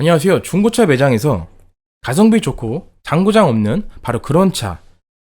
안녕하세요. 중고차 매장에서 가성비 좋고 당구장 없는 바로 그런 차.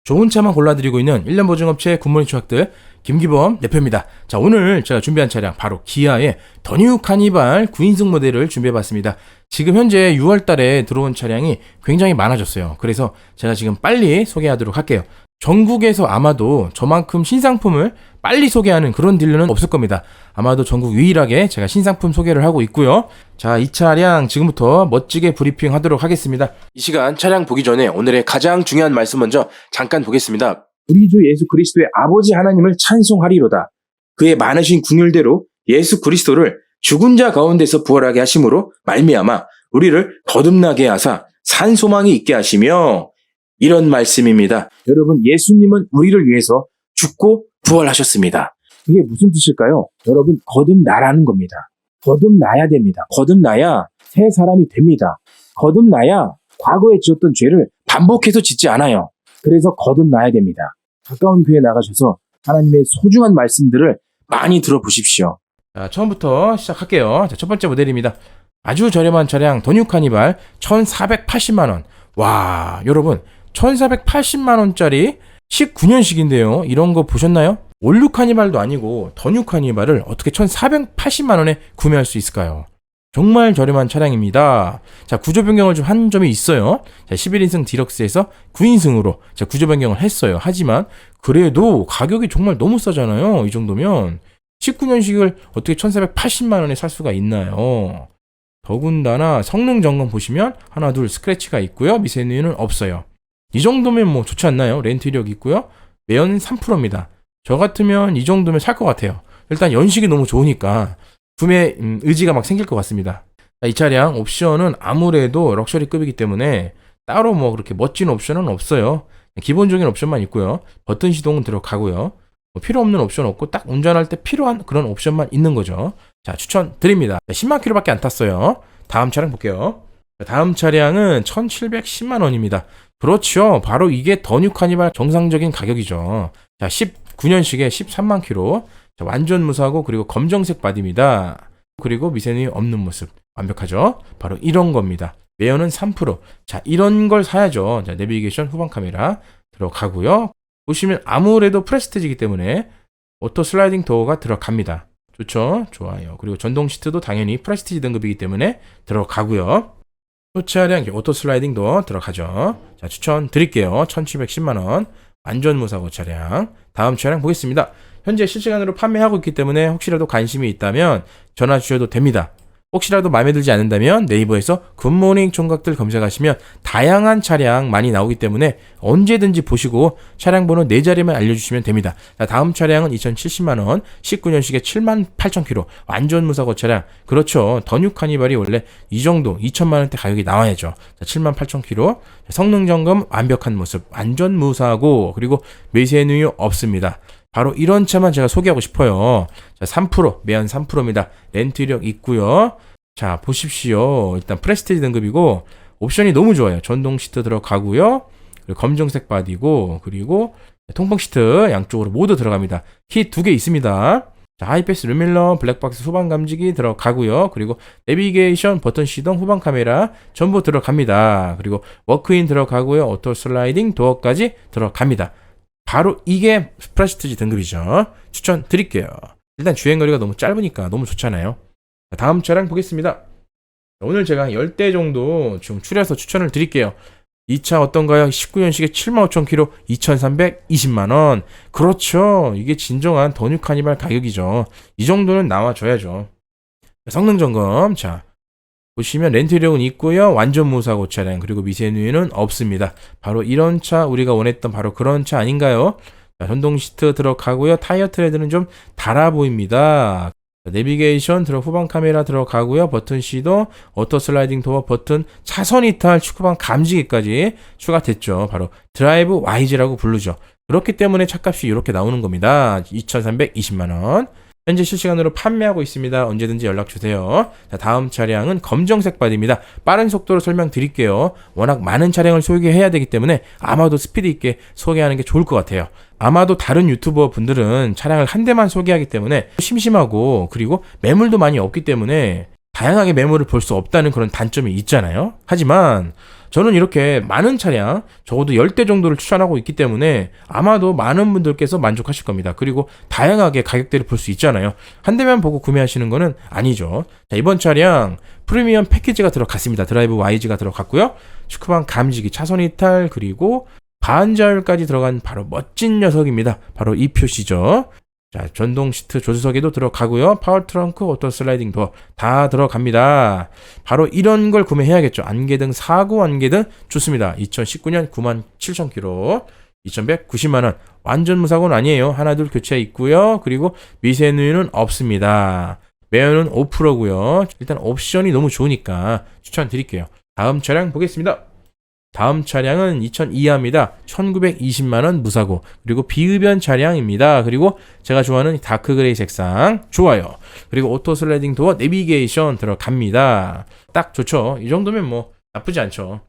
좋은 차만 골라드리고 있는 1년 보증업체 굿모닝 추학들 김기범 대표입니다. 자, 오늘 제가 준비한 차량 바로 기아의 더뉴 카니발 9인승 모델을 준비해봤습니다. 지금 현재 6월 달에 들어온 차량이 굉장히 많아졌어요. 그래서 제가 지금 빨리 소개하도록 할게요. 전국에서 아마도 저만큼 신상품을 빨리 소개하는 그런 딜러는 없을 겁니다. 아마도 전국 유일하게 제가 신상품 소개를 하고 있고요. 자, 이 차량 지금부터 멋지게 브리핑 하도록 하겠습니다. 이 시간 차량 보기 전에 오늘의 가장 중요한 말씀 먼저 잠깐 보겠습니다. 우리 주 예수 그리스도의 아버지 하나님을 찬송하리로다. 그의 많으신 궁율대로 예수 그리스도를 죽은 자 가운데서 부활하게 하심으로 말미암아 우리를 거듭나게 하사 산 소망이 있게 하시며 이런 말씀입니다. 여러분 예수님은 우리를 위해서 죽고 부활하셨습니다. 그게 무슨 뜻일까요? 여러분 거듭나라는 겁니다. 거듭나야 됩니다. 거듭나야 새 사람이 됩니다. 거듭나야 과거에 지었던 죄를 반복해서 짓지 않아요. 그래서 거듭나야 됩니다. 가까운 교회 나가셔서 하나님의 소중한 말씀들을 많이 들어보십시오. 자, 처음부터 시작할게요. 자, 첫 번째 모델입니다. 아주 저렴한 차량 더뉴 카니발 1,480만 원. 와, 여러분 1,480만 원짜리 19년식인데요. 이런 거 보셨나요? 올류 카니발도 아니고 더뉴 카니발을 어떻게 1,480만 원에 구매할 수 있을까요? 정말 저렴한 차량입니다. 자, 구조 변경을 좀 한 점이 있어요. 자, 11인승 디럭스에서 9인승으로 자, 구조 변경을 했어요. 하지만 그래도 가격이 정말 너무 싸잖아요. 이 정도면 19년식을 어떻게 1,480만 원에 살 수가 있나요? 더군다나 성능 점검 보시면 하나 둘 스크래치가 있고요. 미세누유는 없어요. 이 정도면 뭐 좋지 않나요? 렌트 이력 있고요. 매연 3%입니다. 저 같으면 이 정도면 살 것 같아요. 일단 연식이 너무 좋으니까 구매 음, 의지가 막 생길 것 같습니다. 자, 이 차량 옵션은 아무래도 럭셔리급이기 때문에 따로 뭐 그렇게 멋진 옵션은 없어요. 기본적인 옵션만 있고요. 버튼 시동은 들어가고요. 뭐 필요 없는 옵션 없고 딱 운전할 때 필요한 그런 옵션만 있는 거죠. 자, 추천 드립니다. 10만 킬로밖에 안 탔어요. 다음 차량 볼게요. 자, 다음 차량은 1,710만 원입니다. 그렇죠. 바로 이게 더 뉴 카니발 정상적인 가격이죠. 자, 19년식에 13만 킬로. 자, 완전 무사고 그리고 검정색 바디입니다. 그리고 미세누이 없는 모습. 완벽하죠? 바로 이런 겁니다. 외연은 3%. 자, 이런 걸 사야죠. 자, 내비게이션 후방 카메라 들어가고요. 보시면 아무래도 프레스티지이기 때문에 오토 슬라이딩 도어가 들어갑니다. 좋죠? 좋아요. 그리고 전동 시트도 당연히 프레스티지 등급이기 때문에 들어가고요. 또 차량 오토 슬라이딩 도어 들어가죠. 자, 추천 드릴게요. 1710만 원. 완전 무사고 차량. 다음 차량 보겠습니다. 현재 실시간으로 판매하고 있기 때문에 혹시라도 관심이 있다면 전화 주셔도 됩니다. 혹시라도 마음에 들지 않는다면 네이버에서 굿모닝 총각들 검색하시면 다양한 차량 많이 나오기 때문에 언제든지 보시고 차량 번호 4자리만 알려주시면 됩니다. 자, 다음 차량은 2070만원, 19년식에 7만 8천 킬로, 완전 무사고 차량. 그렇죠. 더뉴 카니발이 원래 이 정도 2천만원대 가격이 나와야죠. 자, 7만 8천 킬로, 성능 점검 완벽한 모습, 완전 무사고, 그리고 매세누유 없습니다. 바로 이런 차만 제가 소개하고 싶어요. 자, 3%, 매연 3%입니다. 렌트 이력 있고요. 자, 보십시오. 일단 프레스티지 등급이고 옵션이 너무 좋아요. 전동 시트 들어가고요. 검정색 바디고 그리고 통풍 시트 양쪽으로 모두 들어갑니다. 키 두 개 있습니다. 자, 하이패스 루밀러, 블랙박스 후방 감지기 들어가고요. 그리고 내비게이션, 버튼 시동, 후방 카메라 전부 들어갑니다. 그리고 워크인 들어가고요. 오토 슬라이딩 도어까지 들어갑니다. 바로 이게 프레스티지 등급이죠. 추천 드릴게요. 일단 주행거리가 너무 짧으니까 너무 좋잖아요. 자, 다음 차량 보겠습니다. 오늘 제가 10대 정도 좀 추려서 추천을 드릴게요. 이 차 어떤가요? 19년식에 7만 5천 킬로 2,320만 원. 그렇죠. 이게 진정한 더뉴 카니발 가격이죠. 이 정도는 나와줘야죠. 성능 점검. 자, 보시면 렌트력은 있고요. 완전 무사고 차량 그리고 미세누유는 없습니다. 바로 이런 차 우리가 원했던 바로 그런 차 아닌가요? 자, 전동 시트 들어가고요. 타이어 트레드는 좀 달아 보입니다. 자, 내비게이션 들어 후방 카메라 들어가고요. 버튼 시도, 오토 슬라이딩 도어 버튼, 차선 이탈, 축구방 감지기까지 추가됐죠. 바로 드라이브 와이즈라고 부르죠. 그렇기 때문에 차값이 이렇게 나오는 겁니다. 2,320만 원. 현재 실시간으로 판매하고 있습니다. 언제든지 연락 주세요. 자, 다음 차량은 검정색 바디입니다. 빠른 속도로 설명드릴게요. 워낙 많은 차량을 소개해야 되기 때문에 아마도 스피드 있게 소개하는 게 좋을 것 같아요. 아마도 다른 유튜버 분들은 차량을 한 대만 소개하기 때문에 심심하고 그리고 매물도 많이 없기 때문에 다양하게 매물을 볼 수 없다는 그런 단점이 있잖아요. 하지만 저는 이렇게 많은 차량, 적어도 10대 정도를 추천하고 있기 때문에 아마도 많은 분들께서 만족하실 겁니다. 그리고 다양하게 가격대를 볼 수 있잖아요. 한 대만 보고 구매하시는 거는 아니죠. 자, 이번 차량 프리미엄 패키지가 들어갔습니다. 드라이브 YG가 들어갔고요. 축구방 감지기, 차선 이탈, 그리고 반자율까지 들어간 바로 멋진 녀석입니다. 바로 이 표시죠. 자, 전동 시트 조수석에도 들어가고요. 파워 트렁크, 오토 슬라이딩 도어 다 들어갑니다. 바로 이런 걸 구매해야겠죠. 안개등, 사구 안개등 좋습니다. 2019년 9만 7천 킬로, 2190만 원. 완전 무사고는 아니에요. 하나 둘 교체 있고요. 그리고 미세누유는 없습니다. 매연은 5%고요. 일단 옵션이 너무 좋으니까 추천드릴게요. 다음 차량 보겠습니다. 다음 차량은 2002화입니다. 1920만원 무사고. 그리고 비흡연 차량입니다. 그리고 제가 좋아하는 다크 그레이 색상. 좋아요. 그리고 오토 슬라이딩 도어 내비게이션 들어갑니다. 딱 좋죠. 이 정도면 뭐 나쁘지 않죠.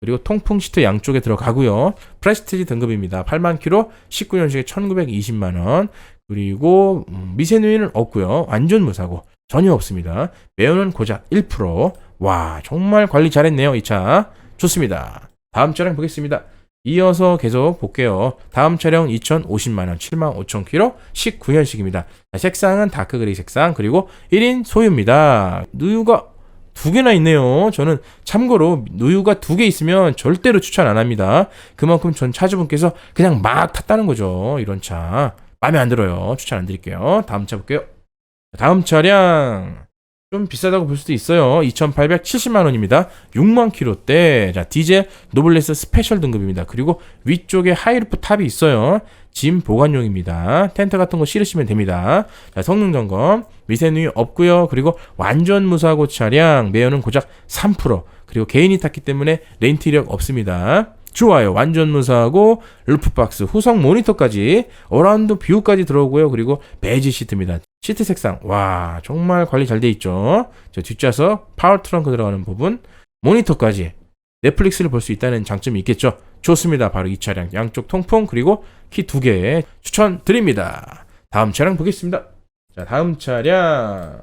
그리고 통풍 시트 양쪽에 들어가고요. 프레스티지 등급입니다. 8만 킬로 19년식에 1920만 원. 그리고 음, 미세누이는 없고요. 완전 무사고. 전혀 없습니다. 매연은 고작 1%. 와, 정말 관리 잘했네요. 이 차. 좋습니다. 다음 차량 보겠습니다. 이어서 계속 볼게요. 다음 차량 2,050만원, 75,000km, 19년식입니다. 색상은 다크 그레이 색상, 그리고 1인 소유입니다. 누유가 두 개나 있네요. 저는 참고로 누유가 두 개 있으면 절대로 추천 안 합니다. 그만큼 전 차주분께서 그냥 막 탔다는 거죠. 이런 차. 마음에 안 들어요. 추천 안 드릴게요. 다음 차 볼게요. 다음 차량. 좀 비싸다고 볼 수도 있어요. 2,870만 원입니다. 6만 킬로대. 자, 디젤 노블레스 스페셜 등급입니다. 그리고 위쪽에 하이루프 탑이 있어요. 짐 보관용입니다. 텐트 같은 거 실으시면 됩니다. 자, 성능 점검. 미세누이 없고요. 그리고 완전 무사고 차량 매연은 고작 3%. 그리고 개인이 탔기 때문에 렌트 이력 없습니다. 좋아요. 완전 무사하고 루프박스, 후성 모니터까지 어라운드 뷰까지 들어오고요. 그리고 베이지 시트입니다. 시트 색상 와 정말 관리 잘 돼 있죠. 저 뒷좌석 파워 트렁크 들어가는 부분 모니터까지 넷플릭스를 볼 수 있다는 장점이 있겠죠. 좋습니다. 바로 이 차량 양쪽 통풍 그리고 키 두 개 추천드립니다. 다음 차량 보겠습니다. 자 다음 차량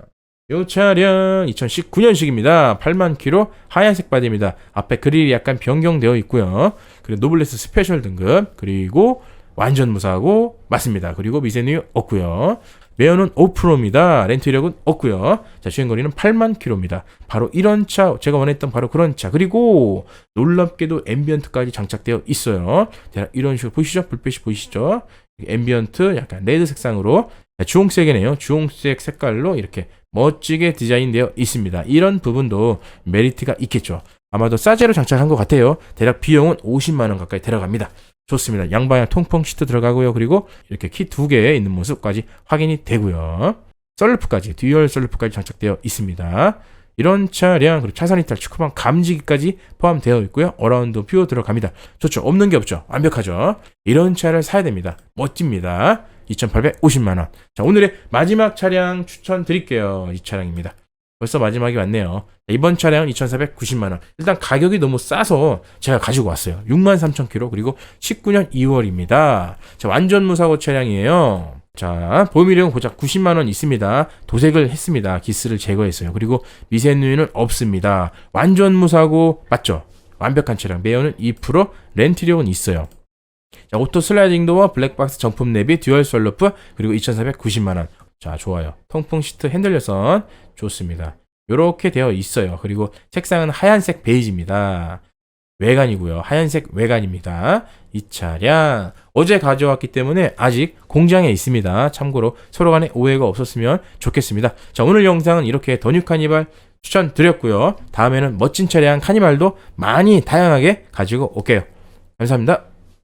이 차량 2019년식입니다. 8만 킬로 하얀색 바디입니다. 앞에 그릴이 약간 변경되어 있고요. 그리고 노블레스 스페셜 등급 그리고 완전 무사하고 맞습니다. 그리고 미세누유 없고요. 매연은 5%입니다. 렌트 이력은 없고요. 자, 주행 거리는 8만 킬로입니다. 바로 이런 차, 제가 원했던 바로 그런 차. 그리고 놀랍게도 앰비언트까지 장착되어 있어요. 자, 이런 식으로 보이시죠? 불빛이 보이시죠? 앰비언트 약간 레드 색상으로 자, 주홍색이네요. 주홍색 색깔로 이렇게 멋지게 디자인되어 있습니다. 이런 부분도 메리트가 있겠죠. 아마도 싸제로 장착한 것 같아요. 대략 비용은 50만 원 가까이 들어갑니다. 좋습니다. 양방향 통풍 시트 들어가고요. 그리고 이렇게 키 두개 있는 모습까지 확인이 되고요. 썰루프까지 듀얼 썰루프까지 장착되어 있습니다. 이런 차량 그리고 차선 이탈 축구방 감지기까지 포함되어 있고요. 어라운드 뷰 들어갑니다. 좋죠. 없는 게 없죠. 완벽하죠. 이런 차를 사야 됩니다. 멋집니다. 2,850만 원. 자, 오늘의 마지막 차량 추천 드릴게요. 이 차량입니다. 벌써 마지막이 왔네요. 이번 차량은 2,490만 원. 일단 가격이 너무 싸서 제가 가지고 왔어요. 63,000km 그리고 19년 2월입니다. 자, 완전 무사고 차량이에요. 자, 보험료는 고작 90만 원 있습니다. 도색을 했습니다. 기스를 제거했어요. 그리고 미세누유는 없습니다. 완전 무사고 맞죠? 완벽한 차량. 매연은 2%, 렌트력은 있어요. 자, 오토 슬라이딩 도어, 블랙박스 정품 내비, 듀얼 솔루프, 그리고 2,490만 원. 자, 좋아요. 통풍 시트 핸들 여선 좋습니다. 이렇게 되어 있어요. 그리고 색상은 하얀색 베이지입니다. 외관이고요. 하얀색 외관입니다. 이 차량 어제 가져왔기 때문에 아직 공장에 있습니다. 참고로 서로 간에 오해가 없었으면 좋겠습니다. 자, 오늘 영상은 이렇게 더뉴 카니발 추천드렸고요. 다음에는 멋진 차량 카니발도 많이 다양하게 가지고 올게요. 감사합니다.